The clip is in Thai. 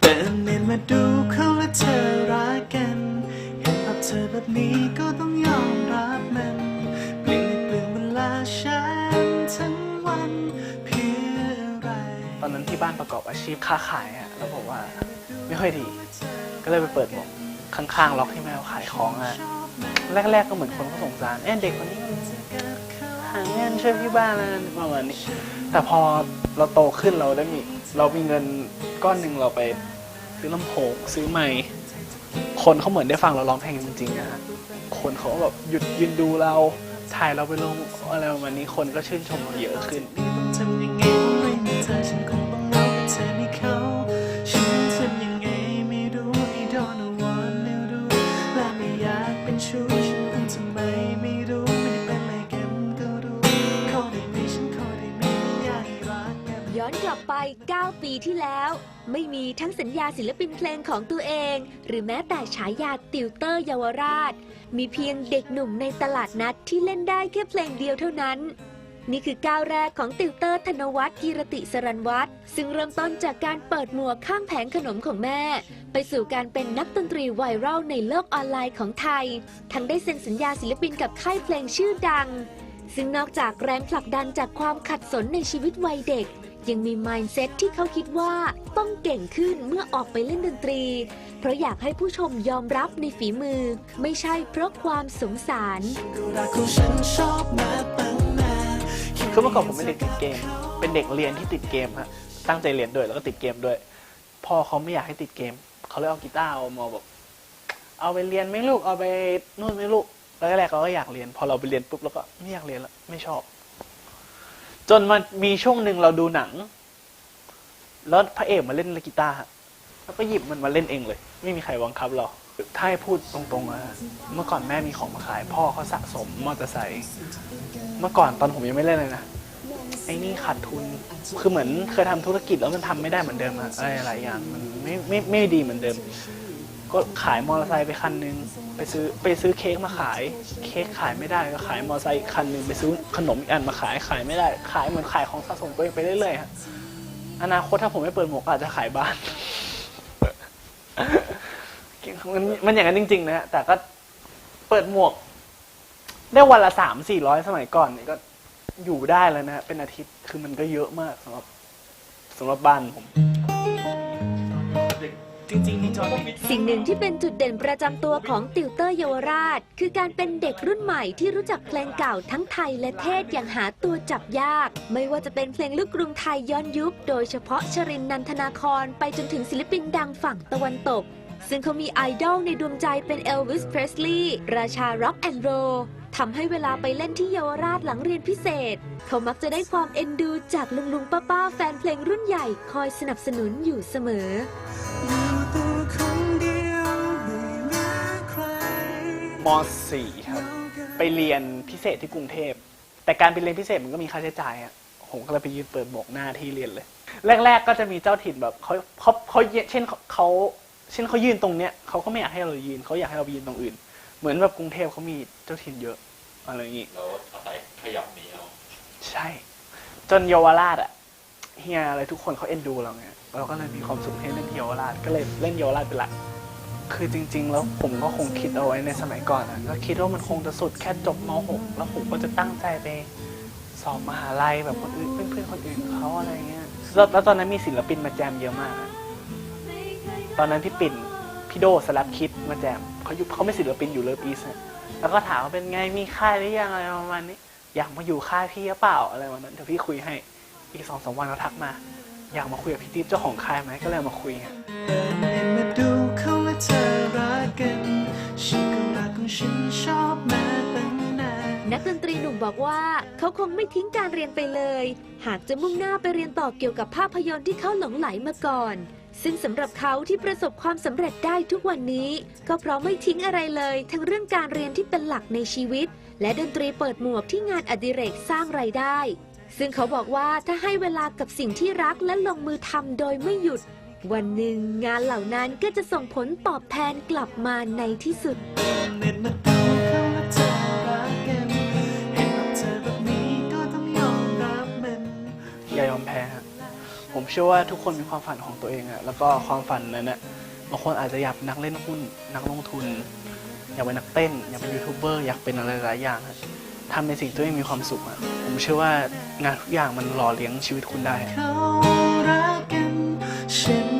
เดินเนียนมาดูเขาและเธอรักกัน เห็นภาพเธอแบบนี้ก็ต้องยอมรับมันเปลี่ยนเปลี่ยนเวลาฉันทั้งวันเพื่ออะไรตอนนั้นที่บ้านประกอบอาชีพค้าขายอะแล้วบอกว่าไม่ค่อยดี ก็เลยไปเปิดหมวกข้างๆล็อกที่แม่ขายของอะแรกๆก็เหมือนคนเขาสงสารเอ๊ะเด็กคนนี้หางินช่วยที่บ้านนะประมาณนี้แต่พอเราโตขึ้นเราได้มี เรามีเงินก้อนหนึ่งเราไปซื้อลำโพงซื้อไมค์คนเขาเหมือนได้ฟังเราร้องเพลงจริงๆนะฮะคนเขาก็แบบหยุดยืนดูเราถ่ายเราไปลงอะไรประมาณนี้คนก็ชื่นชมเราเยอะขึ้น อกไป 9 ปีที่แล้ว ไม่มีทั้งสัญญาศิลปินเพลงของตัวเอง หรือแม้แต่ฉายาติวเตอร์เยาวราช มีเพียงเด็กหนุ่มในตลาดนัดที่เล่นได้แค่เพลงเดียวเท่านั้น นี่คือก้าวแรกของติวเตอร์ธนวัฒน์กีรติสรันวัฒน์ซึ่งเริ่มต้นจากการเปิดหมวกข้างแผงขนมของแม่ ไปสู่การเป็นนักดนตรีไวรัลในโลกออนไลน์ของไทย ทั้งได้เซ็นสัญญาศิลปินกับค่ายเพลงชื่อดังซึ่งนอกจากแรงผลักดันจากความขัดสนในชีวิตวัยเด็ก ยังมี mindset ที่เขาคิดว่าต้องเก่งขึ้นเมื่อออกไปเล่นดนตรี เพราะอยากให้ผู้ชมยอมรับในฝีมือ ไม่ใช่เพราะความสงสารคือเมื่อก่อนผมเป็นเด็กติดเกม เป็นเด็กเรียนที่ติดเกมฮะตั้งใจเรียนด้วยแล้วก็ติดเกมด้วยพ่อเขาไม่อยากให้ติดเกมเขาเลยเอากีตาร์เอามาบอกเอาไปเรียนไหม่ลูกเอาไปนู่นไหม่ลูกแล้วแรกๆเราก็อยากเรียน พอเราไปเรียนปุ๊บเราก็ไม่อยากเรียนแล้วไม่ชอบ จนมันมีช่วงหนึ่งเราดูหนัง แล้วพระเอกมาเล่นกีตาร์ฮะแล้วก็หยิบมันมาเล่นเองเลย ไม่มีใครบังคับเราถ้าให้พูดตรงๆอะเมื่อก่อนแม่มีของมาขาย พ่อเขาสะสมมอเตอร์ไซค์เมื่อก่อนตอนผมยังไม่เล่นเลยนะไอ้นี่ขาดทุน คือเหมือนเคยทำธุรกิจแล้วมันทำไม่ได้เหมือนเดิมอะอะไรหลายอย่างมันไม่ไม่ไม่ดีเหมือนเดิม ก็ขายมอเตอร์ไซค์ไปคันหนึง ไปซื้อไปซื้อเค้กมาขาย เค้กขายไม่ได้ก็ขายมอเตอร์ไซค์อีกคันหนึงไปซื้อขนมอีกอันมาขายขายไม่ได้ ขายเหมือนขายของสะสมตัวเองไปเรื่อยๆฮะอนาคตถ้าผมไม่เปิดหมวกอาจจะขายบ้านมันมันอย่างนั้นจริง ๆ นะฮะแต่ก็เปิดหมวก ได้วันละสามสี่ร้อยสมัยก่อนเนี่ยก็อยู่ได้แล้วนะฮะเป็นอาทิตย์คือมันก็เยอะมากสำหรับสำหรับบ้านผม จริงๆนี่จอห์นวิกสิ่งหนึ่งที่เป็นจุดเด่นประจำตัวของติวเตอร์เยาวราช คือการเป็นเด็กรุ่นใหม่ที่รู้จักเพลงเก่าทั้งไทยและเทศอย่างหาตัวจับยาก ไม่ว่าจะเป็นเพลงลูกกรุงไทยย้อนยุค โดยเฉพาะชรินนันทนาครไปจนถึงศิลปินดังฝั่งตะวันตก ซึ่งเขามีไอดอลในดวงใจเป็นเอลวิสเพรสลีย์ราชาร็อกแอนด์โรทำให้เวลาไปเล่นที่เยาวราชหลังเรียนพิเศษ เขามักจะได้ความเอ็นดูจากลุงลุงป้าป้าๆแฟนเพลงรุ่นใหญ่คอยสนับสนุนอยู่เสมอ .4 ครับ ไปเรียนพิเศษที่กรุงเทพ แต่การไปเรียนพิเศษมันก็มีค่าใช้จ่ายอะผมก็เลยไปยืนเปิดหมวกหน้าที่เรียนเลย แรก ๆ ก็จะมีเจ้าถิ่นแบบเขาเขาเขาเช่นเขาเช่นเขายืนตรงเนี้ยเขาก็ไม่อยากให้เรายืนเขาอยากให้เราไปยืนตรงอื่น เหมือนแบบกรุงเทพเขามีเจ้าถิ่นเยอะอะไรอย่างงี้เราอาศัยขยับหนีเอาใช่ จนเยาวราชอะเฮียอะไรทุกคนเขาเอ็นดูเราไงเราก็เลยมีความสุขให้เล่นที่เยาวราชก็เลยเล่นเยาวราชเป็นหลัก คือจริง ๆ แล้วผมก็คงคิดเอาไว้ในสมัยก่อนอะก็คิดว่ามันคงจะสุดแค่จบม .6 แล้วผมก็จะตั้งใจไปสอบมหาลัยแบบคนอื่นเพื่อนๆคนอื่นเขาอะไรเงี้ยแล้วแล้วตอนนั้นมีศิลปินมาแจมเยอะมากอะตอนนั้นพี่ปิ่นพี่โดสลับคิดมาแจมเขาอยู่เขาไม่ศิลปินอยู่เลิฟอีสแล้วก็ถามว่าเป็นไงมีค่ายหรือยังอะไรประมาณนี้ อยากมาอยู่ค่ายพี่หรือเปล่าอะไรวันนั้นเดี๋ยวพี่คุยให้อีกสองสามวันเขาทักมา อยากมาคุยกับพี่ติ๊บเจ้าของค่ายไหมก็เลยมาคุยกัน เธอรักกันฉันก็รักของฉันชอบมาตั้งนานนักดนตรีหนุ่มบอกว่า เขาคงไม่ทิ้งการเรียนไปเลย หากจะมุ่งหน้าไปเรียนต่อเกี่ยวกับภาพยนตร์ที่เขาหลงไหลมาก่อน ซึ่งสำหรับเขาที่ประสบความสำเร็จได้ทุกวันนี้ ก็เพราะไม่ทิ้งอะไรเลย ทั้งเรื่องการเรียนที่เป็นหลักในชีวิต และดนตรีเปิดหมวกที่งานอดิเรกสร้างไรายได้ ซึ่งเขาบอกว่าถ้าให้เวลากับสิ่งที่รักและลงมือทำโดยไม่หยุด วันหนึ่งงานเหล่านั้นก็จะส่งผลตอบแทนกลับมาในที่สุด อย่ายอมแพ้ฮะผมเชื่อว่าทุกคนมีความฝันของตัวเองอะแล้วก็ความฝันนั้นน่ะบางคนอาจจะอยากเป็นนักเล่นหุ้น นักลงทุน อยากเป็นนักเต้น อยากเป็นยูทูบเบอร์อยากเป็นอะไรหลายอย่างอะทำในสิ่งที่ตัวเองมีความสุขอะผมเชื่อว่างานทุกอย่างมันหล่อเลี้ยงชีวิตคุณได้ เขารักกัน sin.